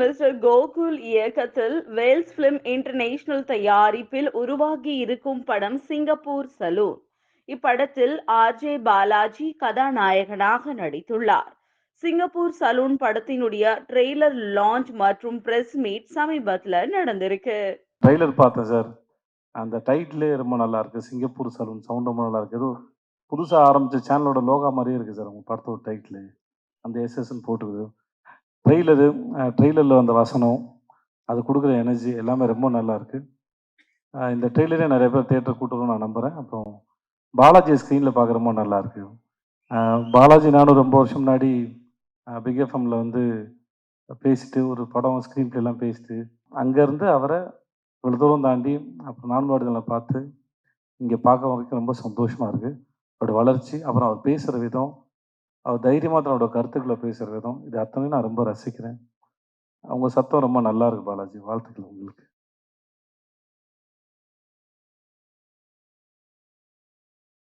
Mister Gokul இயக்கத்தில் Wales film international தயாரிப்பில் உருவாகி இருக்கும் படம் சிங்கப்பூர் சலூன். இப்படத்தில் ஆர்ஜே பாலாஜி கதாநாயகனாக நடித்துள்ளார். சிங்கப்பூர் சலூன் படத்தினுடைய ட்ரெய்லர் லான்ச் மற்றும் பிரஸ் மீட் சமீபத்தில் நடந்திருக்கு. ட்ரெய்லர் பார்த்தேன் சார். அந்த டைட்டிலே ரொம்ப நல்லா இருக்கு. சிங்கப்பூர் சலூன் சவுண்ட் ரொம்ப நல்லா இருக்கு. ஏதோ புதுசாக ஆரம்பிச்ச சேனலோட லோகா மாதிரியே இருக்கு சார் உங்க படத்தோட டைட்டில் அந்த எஸ்எஸ்ன்னு போட்டுக்குது. ட்ரெய்லரு ட்ரெய்லரில் வந்த வசனம் அது கொடுக்குற எனர்ஜி எல்லாமே ரொம்ப நல்லாயிருக்கு இந்த ட்ரெய்லரே நிறைய பேர் தேட்டர் கூட்டணும்னு நான் நம்புகிறேன் அப்புறம் பாலாஜி ஸ்க்ரீனில் பார்க்க ரொம்ப நல்லா பாலாஜி நானும் ரொம்ப வருஷம் முன்னாடி பிக் வந்து பேசிட்டு ஒரு படம் ஸ்க்ரீன் எல்லாம் பேசிட்டு அங்கேருந்து அவரை இவ்வளோ தூரம் தாண்டி அப்புறம் நான்காடுதலை பார்த்து இங்கே பார்க்க வரைக்கும் ரொம்ப சந்தோஷமாக இருக்குது அவரோட வளர்ச்சி அப்புறம் அவர் பேசுகிற விதம் அவர் தைரியமாக தன்னோட கருத்துக்களை பேசுகிற விதம். இது அத்தனையும் நான் ரொம்ப ரசிக்கிறேன். அவங்க சத்தம் ரொம்ப நல்லா இருக்கு பாலாஜி. வாழ்த்துக்கள் உங்களுக்கு.